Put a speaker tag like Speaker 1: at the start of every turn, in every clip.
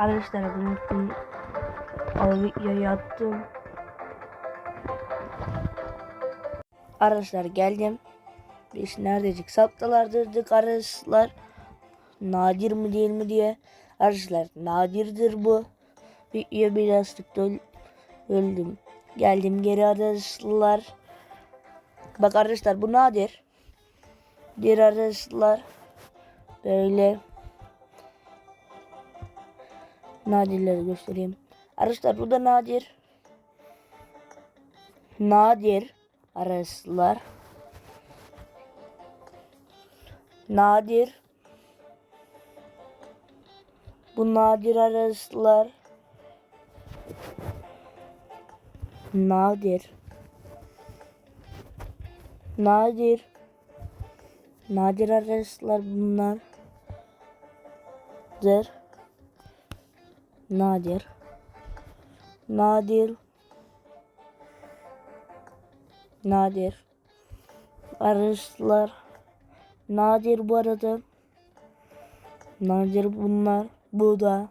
Speaker 1: Arkadaşlar bunu unuttum. O videoyu attım. Arkadaşlar geldim. Biz neredecik saptalardırdık arkadaşlar. Nadir mi değil mi diye. Arkadaşlar nadirdir bu. Video biraz tıkta öl- öldüm. Geldim geri arkadaşlar. Bak arkadaşlar bu nadir. Diğer arkadaşlar böyle nadirleri göstereyim. Arkadaşlar bu nadir. Nadir arkadaşlar. Nadir. Bu nadir arkadaşlar. Nadir. Nadir. Nadir arkadaşlar bunlar. Dır. Nadir. Nadir. Nadir. Arkadaşlar. Nadir bu arada. Nadir bunlar. Bu da.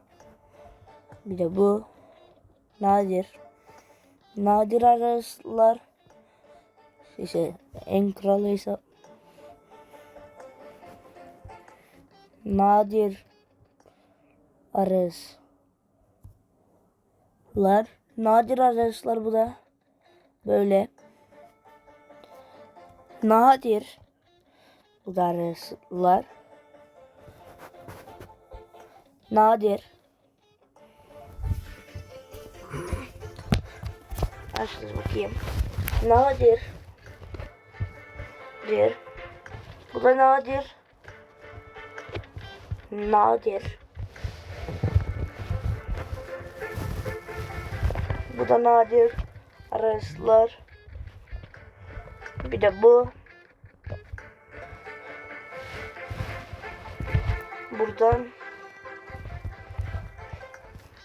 Speaker 1: Bir de bu. Nadir. Nadir arkadaşlar. İşte en kralıysa. Nadir. Araslar. Nadir araslar bu da. Böyle. Nadir. Bu da araslar. Nadir. Açtım bakayım. Nadir. Dir. Bu da nadir. Nadir. Bu da nadir. Arkadaşlar. Bir de bu. Buradan.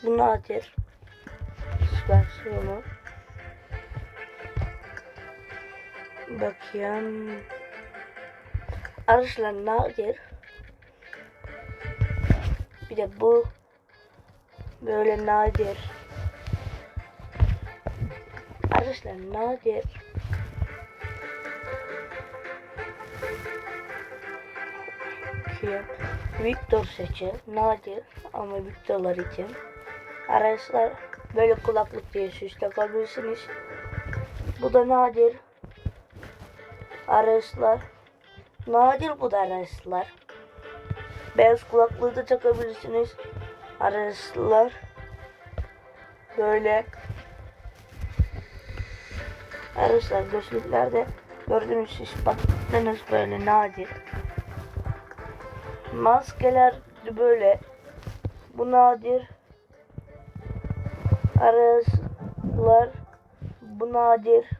Speaker 1: Bu nadir. Versiyonu. Bakayım. Arkadaşlar nadir. Bir de bu. Böyle nadir. Arkadaşlar nadir. Bakayım. Victor seçi. Nadir ama Victor'lar için. Arkadaşlar böyle kulaklık diye süs takabilirsiniz. Bu da nadir. Arkadaşlar. Nadir bu da arkadaşlar. Beyaz kulaklığı da takabilirsiniz. Arkadaşlar. Böyle. Arkadaşlar gözlüklerde gördüğünüz siz baktınız böyle nadir. Maskeler de böyle. Bu nadir. Arkadaşlar. Bu nadir.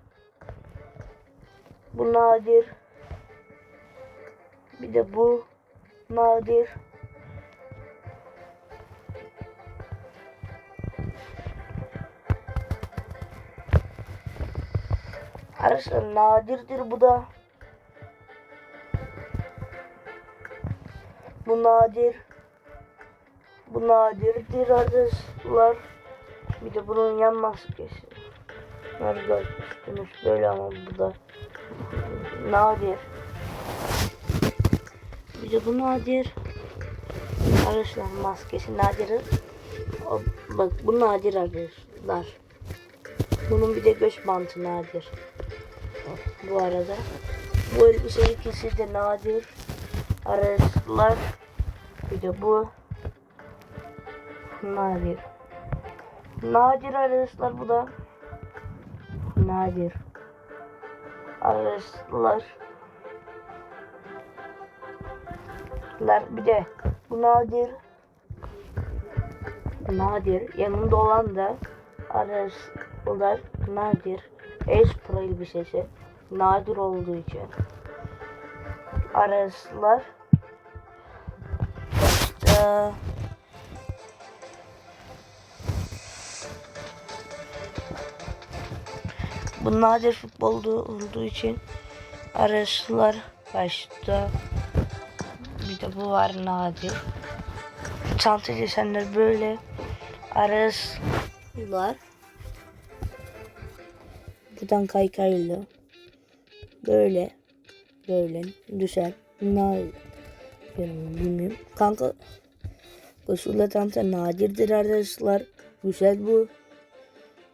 Speaker 1: Bu nadir. Bir de bu nadir. Arkadaşlar nadirdir bu da. Bu nadir. Bu nadirdir arkadaşlar. Bir de bunun yan maskesi. Nerede görmüştünüz böyle ama bu da nadir. Bir de bu nadir. Arkadaşlar maskesi nadir. Bak bu nadir arkadaşlar. Bunun bir de göz bantı nadir. Bu arada. Bu elbise ikisi de nadir. Arkadaşlar. Bir de bu. Nadir. Nadir arkadaşlar bu da. Nadir. Arkadaşlar. Lar bir de bu nadir. Nadir. Yanında olan da arkadaşlar nadir. Ace Pro elbisesi. Nadir olduğu için. Arkadaşlar. İşte Bu nadir futbolda olduğu için araçlar başta. Bir de bu var nadir. çanta desenleri böyle araslar. Buradan kaykaylı. Böyle. Böyle. Düşer. Benim bilmiyorum. Kanka koşulla çanta nadirdir arkadaşlar. Güzel bu.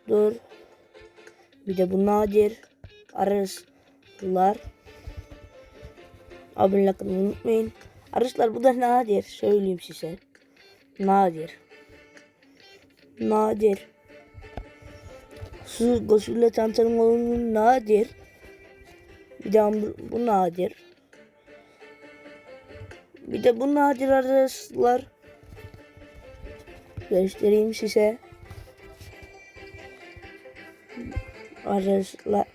Speaker 1: Dur. Bir de bu nadir. Araslar. Abone olmayı unutmayın. Arkadaşlar bu da nadir. Söyleyeyim size. Nadir. Nadir. Su gosulle tantanın olduğu nadir. Bir de bu, nadir. Bir de bu nadir arkadaşlar. Göstereyim size. Arkadaşlar.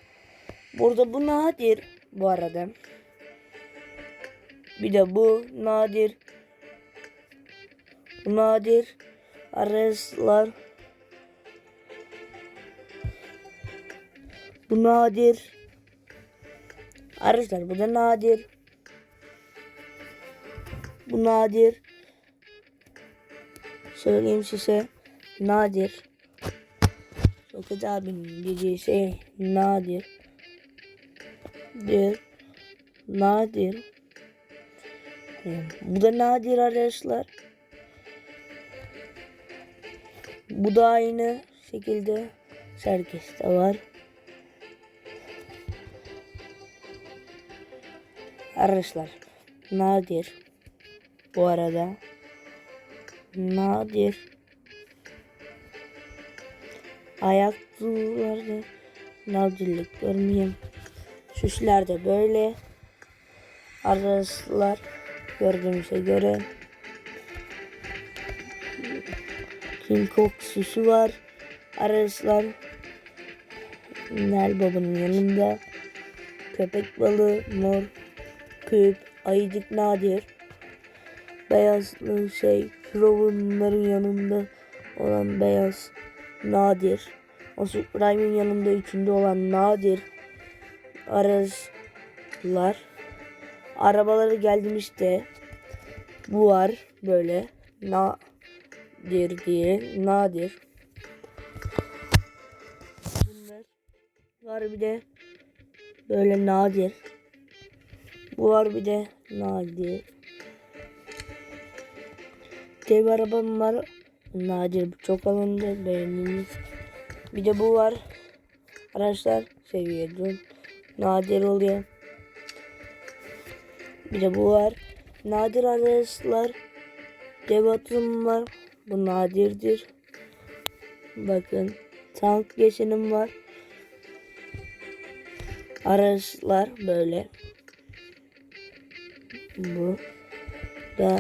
Speaker 1: Burada bu nadir bu arada. Bir de bu nadir. Bu nadir. Arkadaşlar. Bu nadir. Arkadaşlar bu da nadir. Bu nadir. Söyleyeyim size. Nadir. Çok abinin dediği şey nadir. Bir. Nadir. Bu da nadir arkadaşlar. Bu da aynı şekilde serkeste var. Arkadaşlar nadir. Bu arada nadir. Ayak duvarda nadirlik görmeyeyim. Süsler de böyle. Arkadaşlar gördüğümüze göre King Kong süsü var. Arkadaşlar Nel babanın yanında köpek balığı mor küp, ayıcık nadir. Beyazlı şey, Crow'unların yanında olan beyaz nadir. O Supreme'in yanında üçünde olan nadir. Arazlar. Arabaları geldim işte. Bu var böyle. Nadir diye. Nadir. Bunlar var bir de böyle nadir. Bu var bir de nadir. Dev arabam var. Nadir çok alındı. Beğendiniz. Bir de bu var. Arkadaşlar seviyordum. Nadir oluyor. Bir de bu var. Nadir arkadaşlar. Dev atım var. Bu nadirdir. Bakın. Tank geçenim var. Araçlar böyle. Bu da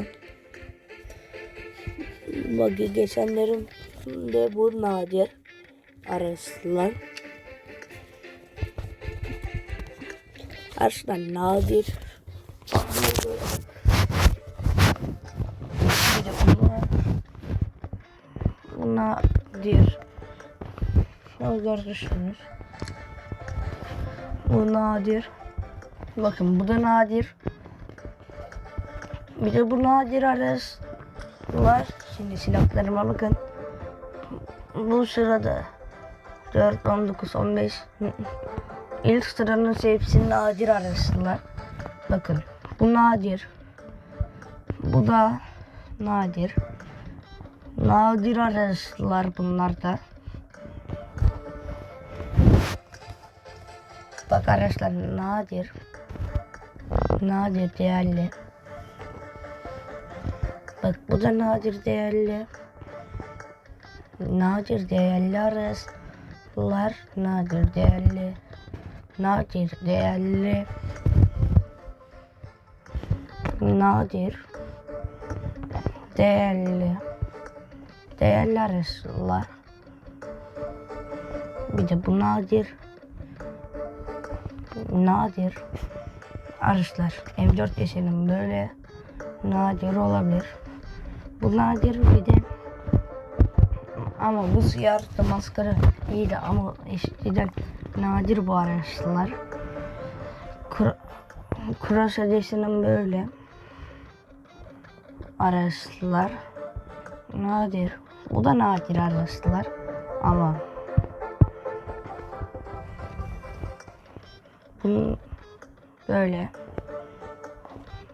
Speaker 1: bagi geçenlerin de bu nadir araçlar. Arslan nadir. Nadir. Şunu görürsünüz. Bu nadir. Bakın bu da nadir. Bir de bu nadir arası var. Şimdi silahlarıma bakın. Bu sırada 4, 19, 15 ilk sıranın hepsi nadir arasılar. Bakın bu nadir. Bu da nadir. Nadir arasılar bunlar da. Bak arkadaşlar nadir. Nadir değerli. Bak bu da nadir değerli. Nadir değerli araslar. Nadir değerli. Nadir değerli. Nadir. Değerli. Değerli araslar. Bir de bu nadir. Nadir. Arışlar. M4 desenim böyle nadir olabilir. Bu nadir bir de ama bu da maskara iyiydi ama eskiden nadir bu araçlar. Kura, Kurasa desenim böyle araçlar. Nadir. Bu da nadir arkadaşlar. Ama bunun böyle.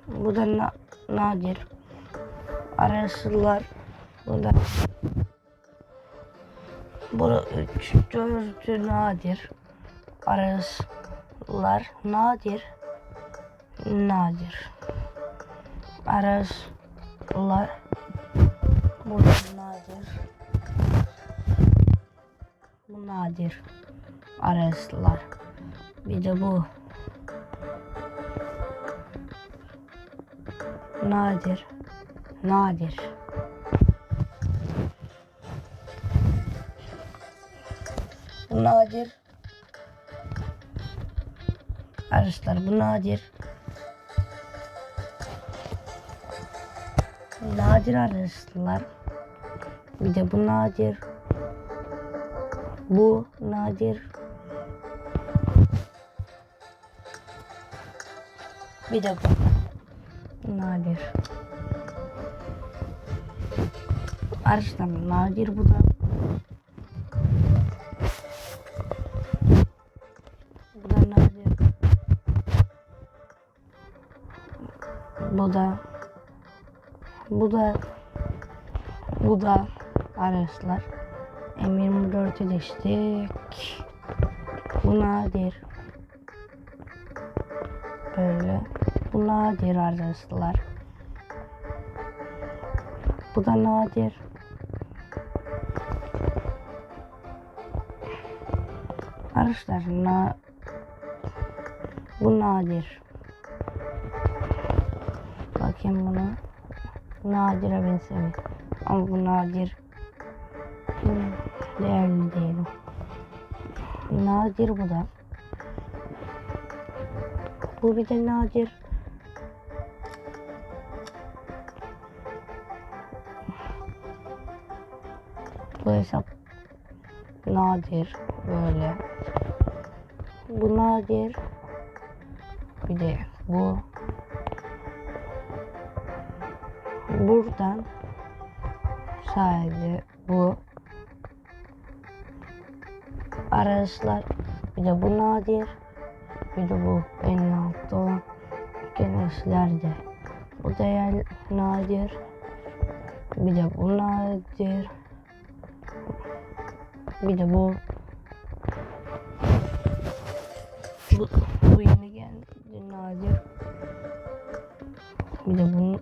Speaker 1: Bu da na- nadir. Arkadaşlar bu da bu üç dördü nadir. Araslar nadir. Nadir. Araslar bu nadir. Bu nadir. Araslar. Bir de bu. Nadir. Nadir. Bu nadir. Arkadaşlar bu nadir. Nadir arkadaşlar. Bir de bu nadir. Bu nadir. Bir de bu. Nadir. Arkadaşlar nadir bu da. Bu da nadir. Bu da. Bu da. Bu da. Arkadaşlar. M24'ü geçtik. Bu nadir. Böyle. Bu nadir arkadaşlar. Bu da nadir. Arkadaşlar na bu nadir. Bakayım buna. Nadire benzemiyor. Ama bu nadir. Değerli diyelim. Nadir bu da. Bu bir de nadir. Bu hesap nadir böyle. Bu nadir. Bir de bu. Buradan sadece bu. Arkadaşlar bir de bu nadir. Bir de bu en altta olan gençlerde. Bu değer nadir. Bir de bu nadir. Bir de bu. Bu, bu yeni geldi nadir. Bir de bunu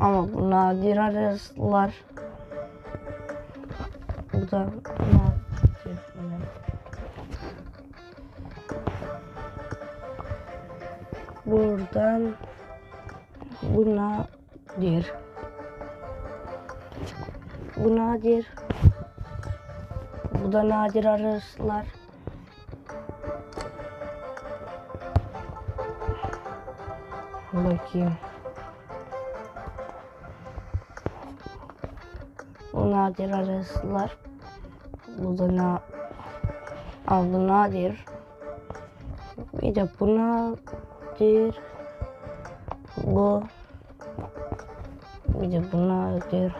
Speaker 1: ama bu nadir arasılar. Bu da nadir. Buradan bu nadir. Bu nadir. Bu da nadir arasılar. Bakayım. Bu nadir arasılar. Bu da na Aa, bu nadir. Bir de bu nadir. Bu. Bir de bu nadir.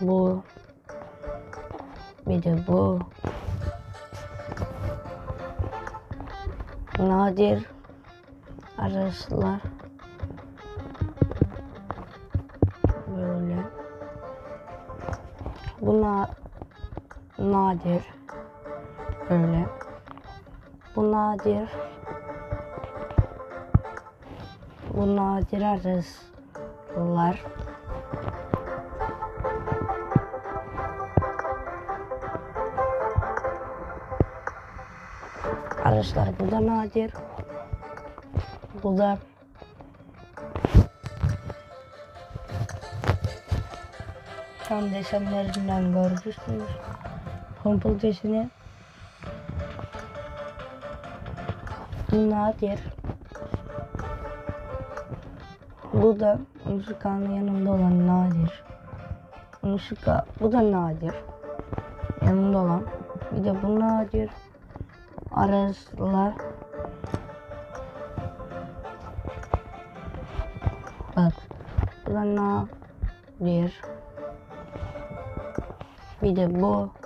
Speaker 1: Bu. Bir bu. Nadir. Arasılar. Böyle. Bu na nadir. Böyle. Bu nadir. Bu nadir arasılar. Arkadaşlar bu da nadir. Bu da tam desenlerinden görmüşsünüz. Pompalı deseni. Bu nadir. Bu da Nusuka'nın yanında olan nadir. Nusuka bu da nadir. Yanında olan. Bir de bu nadir. Araslar. Bak
Speaker 2: Bu da nadir. Bir de bu.